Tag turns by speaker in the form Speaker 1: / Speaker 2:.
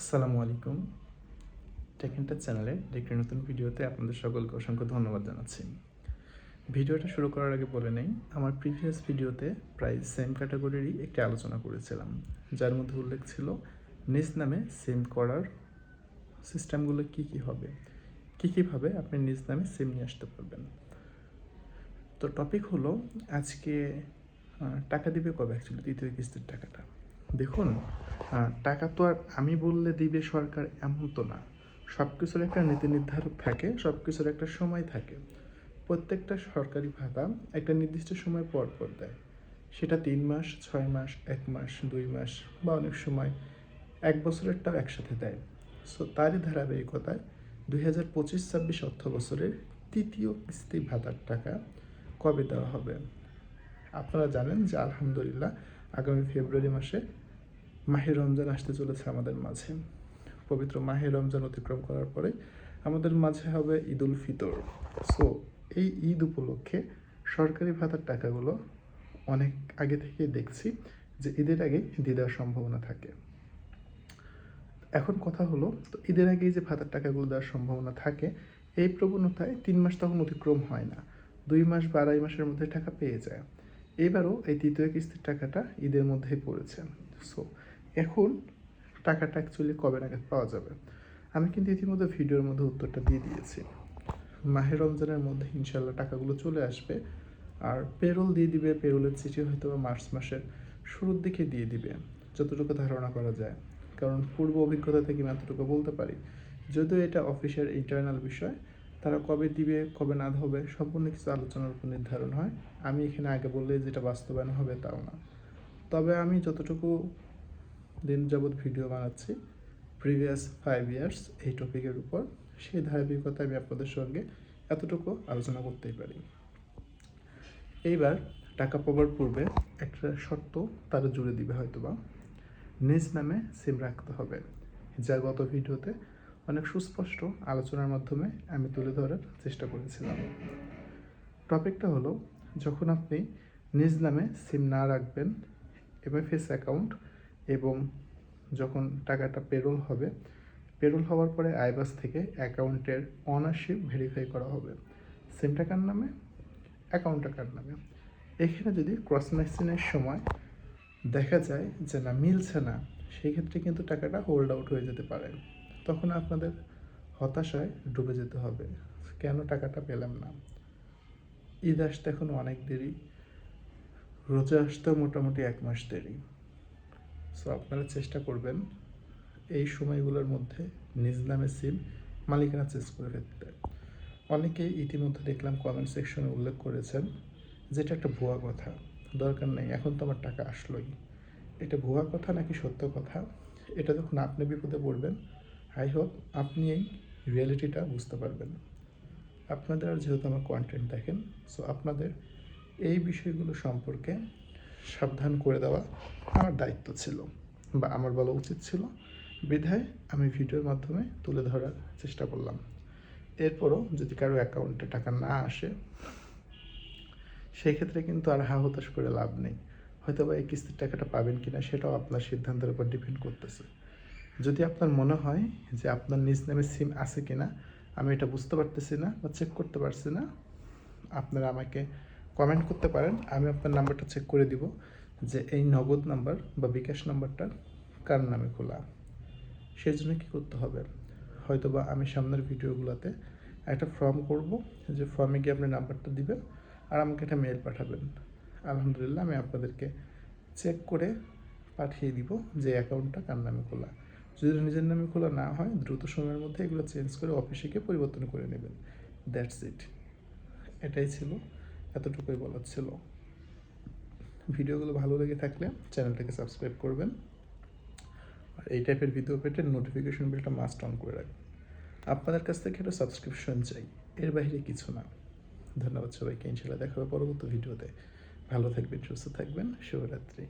Speaker 1: আসসালামু আলাইকুম। টেকেন্টার চ্যানেলে একটি নতুন ভিডিওতে আপনাদের সকলকে অসংখ্য ধন্যবাদ জানাচ্ছি। ভিডিওটা শুরু করার আগে বলে নেই, আমার প্রিভিয়াস ভিডিওতে প্রায় সেম ক্যাটাগরিরই একটি আলোচনা করেছিলাম, যার মধ্যে উল্লেখ ছিল নিজ নামে সিম করার সিস্টেমগুলো কি কি হবে, কী কীভাবে আপনি নিজ নামে সিম নিয়ে আসতে পারবেন। তো টপিক হলো আজকে টাকা দিবে কবে অ্যাকচুয়ালি দ্বিতীয় কিস্তির টাকাটা। দেখুন টাকা তো আর আমি বললে দিবে সরকার এমন তো না। সব কিছুর একটা নীতি নির্ধারক থাকে সব কিছুর একটা সময় থাকে। প্রত্যেকটা সরকারি ভাতা একটা নির্দিষ্ট সময় পর পর দেয়। সেটা তিন মাস, ছয় মাস, এক মাস, দুই মাস বা অনেক সময় এক বছরেরটাও একসাথে দেয়। সো তারই ধারাবাহিকতায় দুই হাজার পঁচিশ, ছাব্বিশ অর্থ বছরের তৃতীয় কিস্তি ভাতার টাকা কবে দেওয়া হবে? আপনারা জানেন যে আলহামদুলিল্লাহ আগামী ফেব্রুয়ারি মাসে মাহে রমজান আসতে চলেছে আমাদের মাঝে। পবিত্র মাহে রমজান অতিক্রম করার পরে আমাদের মাঝে হবে ঈদ উল ফিতর। সো এই ঈদ উপলক্ষে সরকারি ভাতার টাকাগুলো অনেক আগে থেকে দেখছি যে ঈদের আগে দিয়ে দেওয়ার সম্ভাবনা থাকে। এখন কথা হলো, তো ঈদের আগে যে ভাতার টাকাগুলো দেওয়ার সম্ভাবনা থাকে, এই প্রবণতায় তিন মাস তখন অতিক্রম হয় না। দুই মাস বা আড়াই মাসের মধ্যে টাকা পেয়ে যায়। এবারও এই তৃতীয় কিস্তির টাকাটা ঈদের মধ্যেই পড়েছে। সো এখন টাকাটা অ্যাকচুয়ালি কবে নাগাদ পাওয়া যাবে? আমি কিন্তু ইতিমধ্যে ভিডিওর মধ্যে উত্তরটা দিয়ে দিয়েছি। মাহের রমজানের মধ্যে ইনশাল্লাহ টাকাগুলো চলে আসবে। আর পেরোল দিয়ে দিবে পেরোলের চিঠি হয়তো মার্চ মাসের শুরুর দিকে দিয়ে দিবে, যতটুকু ধারণা করা যায়। কারণ পূর্ব অভিজ্ঞতা থেকে আমি এতটুকু বলতে পারি, যদিও এটা অফিসের ইন্টারনাল বিষয়, তারা কবে দিবে, কবে না হবে, সম্পূর্ণ কিছু আলোচনার উপর নির্ধারণ হয়। আমি এখানে আগে বললে যেটা বাস্তবায়ন হবে তাও না। তবে আমি যতটুকু দিন যাবৎ ভিডিও বানাচ্ছি। প্রিভিয়াস ফাইভ ইয়ার্স এই টপিকের উপর। সেই ধারাবাহিকতা আমি আপনাদের সঙ্গে এতটুকু আলোচনা করতেই পারি। এইবার টাকা পাওয়ার পূর্বে একটা শর্ত তারা জুড়ে দিবে হয়তোবা। নিজ নামে সিম রাখতে হবে। যা গত ভিডিওতে অনেক সুস্পষ্ট আলোচনার মাধ্যমে আমি তুলে ধরার চেষ্টা করেছিলাম। টপিকটা হলো, যখন আপনি নিজ নামে সিম না রাখবেন এমএফএস অ্যাকাউন্ট এবং যখন টাকাটা পেরোল হবে, পেরোল হওয়ার পরে আইবাস থেকে অ্যাকাউন্টের অনারশিপ ভেরিফাই করা হবে। সিম টাকার নামে? অ্যাকাউন্ট টাকার নামে? এখানে যদি ক্রস ম্যাক্সিনের সময় দেখা যায় যে না, মিলছে না, সেই ক্ষেত্রে কিন্তু টাকাটা হোল্ড আউট হয়ে যেতে পারে। তখন আপনাদের হতাশায় ডুবে যেতে হবে, কেন টাকাটা পেলাম না? ঈদ আসতে এখন অনেক দেরি, রোজা আসতেও মোটামুটি এক মাস দেরি। সো আপনারা চেষ্টা করবেন এই সময়গুলোর মধ্যে নিজ নামে সিম মালিকানা চেঞ্জ করে ফেলতে। অনেকেই ইতিমধ্যে দেখলাম কমেন্ট সেকশনে উল্লেখ করেছেন যেটা একটা ভুয়া কথা। দরকার নেই, এখন তো আমার টাকা আসলোই। এটা ভুয়া কথা নাকি সত্য কথা? এটা যখন আপনি বিপদে পড়বেন আই হোপ আপনি এই রিয়েলিটিটা বুঝতে পারবেন। আপনাদের যেহেতু আমার কন্টেন্ট দেখেন সো আপনাদের এই বিষয়গুলো সম্পর্কে সাবধান করে দেওয়া আমার দায়িত্ব ছিল বা আমার বলা উচিত ছিল। বিধায় আমি ভিডিওর মাধ্যমে তুলে ধরার চেষ্টা করলাম। এরপরও যদি কারও অ্যাকাউন্টে টাকা না আসে, সেই ক্ষেত্রে কিন্তু আর হা হতাশ করে লাভ নেই। হয়তো বা এই কিস্তির টাকাটা পাবেন কিনা সেটাও আপনার সিদ্ধান্তের উপর ডিপেন্ড করতেছে। যদি আপনার মনে হয় যে আপনার নিজ নামে সিম আছে কিনা, আমি এটা বুঝতে পারতেছি না বা চেক করতে পারছি না, আপনারা আমাকে কমেন্ট করতে পারেন, আমি আপনার নাম্বারটা চেক করে দিব যে এই নগদ নাম্বার বা বিকাশ নাম্বারটা কার নামে খোলা। সেই জন্য কী করতে হবে? হয়তো বা আমি সামনের ভিডিওগুলোতে একটা ফর্ম করব, যে ফর্মে গিয়ে আপনি নাম্বারটা দিবেন আর আমাকে একটা মেল পাঠাবেন। আলহামদুলিল্লাহ, আমি আপনাদেরকে চেক করে পাঠিয়ে দিব যে অ্যাকাউন্টটা কার নামে খোলা। যদি নিজের নামে খোলা না হয়, দ্রুত সময়ের মধ্যে এগুলো চেঞ্জ করে অফিসে গিয়ে পরিবর্তন করে নেবেন। দ্যাটস ইট এটাই ছিল এতটুকুই বলার ছিল। ভিডিওগুলো ভালো লেগে থাকলে চ্যানেলটাকে সাবস্ক্রাইব করবেন। আর এই টাইপের ভিডিও পেটে নোটিফিকেশন বিলটা মাস্ট অন করে রাখবেন। আপনাদের কাছ থেকে একটা সাবস্ক্রিপশন চাই, এর বাইরে কিছু না। ধন্যবাদ সবাইকে ইনশাল্লাহ দেখা হবে পরবর্তী ভিডিওতে ভালো থাকবেন, সুস্থ থাকবেন, শুভরাত্রি।